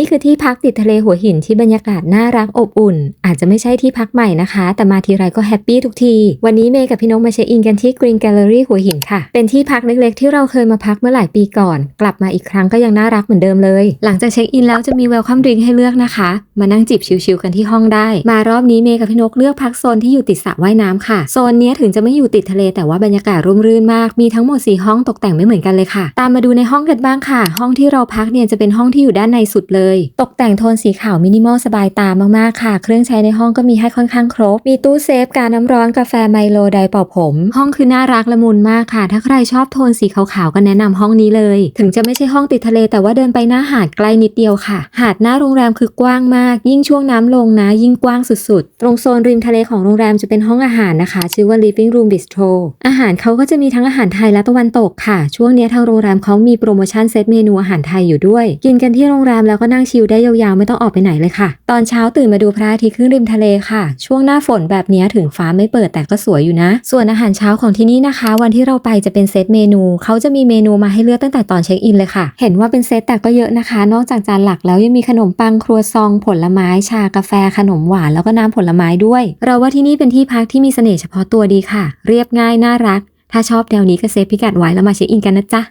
นี่คือที่พักติดทะเลหัวหินที่บรรยากาศน่ารักอบอุ่น อาจจะไม่ใช่ที่พักใหม่นะคะ แต่มาทีไรก็แฮปปี้ทุกที วันนี้เมย์กับพี่นกมาเช็คอินกันที่ Green Gallery หัวหินค่ะ เป็นที่พักเล็กๆ ที่เราเคยมาพักเมื่อหลายปีก่อน กลับมาอีกครั้งก็ยังน่ารักเหมือนเดิมเลย หลังจากเช็คอินแล้วจะมีเวลคัมดริงให้เลือกนะคะ มานั่งจิบชิลๆกันที่ห้องได้ มารอบนี้เมย์กับพี่นกเลือกพักโซนที่อยู่ติดสระว่ายน้ำค่ะโซนนี้ถึงจะไม่อยู่ติดทะเลแต่ว่าบรรยากาศร่มรื่นมากมีทั้งหมด4ห้องตกแต่งไม่เหมือนกันเลยค่ะ ตามมาดูในห้องกันบ้างค่ะ ห้องที่เราพักเนี่ยจะเป็นห้องที่อยู่ด้านในสุดเลยตกแต่งโทนสีขาวมินิมอลสบายตามากๆค่ะ เครื่องใช้ในห้องก็มีให้ค่อนข้างครบ มีตู้เซฟการน้ำร้อนกาแฟไมโลไดร์เป่าผม ห้องคือน่ารักละมุนมากค่ะ ถ้าใครชอบโทนสีขาวๆก็แนะนำห้องนี้เลย ถึงจะไม่ใช่ห้องติดทะเลแต่ว่าเดินไปหน้าหาดใกล้นิดเดียวค่ะ หาดหน้าโรงแรมคือกว้างมาก ยิ่งช่วงน้ำลงนะ ยิ่งกว้างสุดๆ ตรงโซนริมทะเลของโรงแรมจะเป็นห้องอาหารนะคะ ชื่อว่า Living Room Bistro อาหารเขาก็จะมีทั้งอาหารไทยและตะวันตกค่ะ ช่วงนี้ทางโรงแรมเขามีโปรโมชั่นเซตเมนูอาหารไทยอยู่ด้วย กินกันที่โรงแรมแล้วก็นั่งชิลได้ยาวๆ ไม่ต้องออกไปไหนเลยค่ะ ตอนเช้าตื่นมาดูพระอาทิตย์ขึ้นริมทะเลค่ะ ช่วงหน้าฝนแบบนี้ถึงฟ้าไม่เปิดแต่ก็สวยอยู่นะ ส่วนอาหารเช้าของที่นี่นะคะ วันที่เราไปจะเป็นเซตเมนู เขาจะมีเมนูมาให้เลือกตั้งแต่ตอนเช็คอินเลยค่ะ เห็นว่าเป็นเซตแต่ก็เยอะนะคะ นอกจากจานหลักแล้วยังมีขนมปังครัวซอง ผลไม้ ชากาแฟ ขนมหวานแล้วก็น้ำผลไม้ด้วย เราว่าที่นี่เป็นที่พักที่มีเสน่ห์เฉพาะตัวดีค่ะ เรียบง่ายน่ารัก ถ้าชอบแนวนี้ก็เซฟพิกัดไว้แล้วมาเช็คอินกันนะจ๊ะ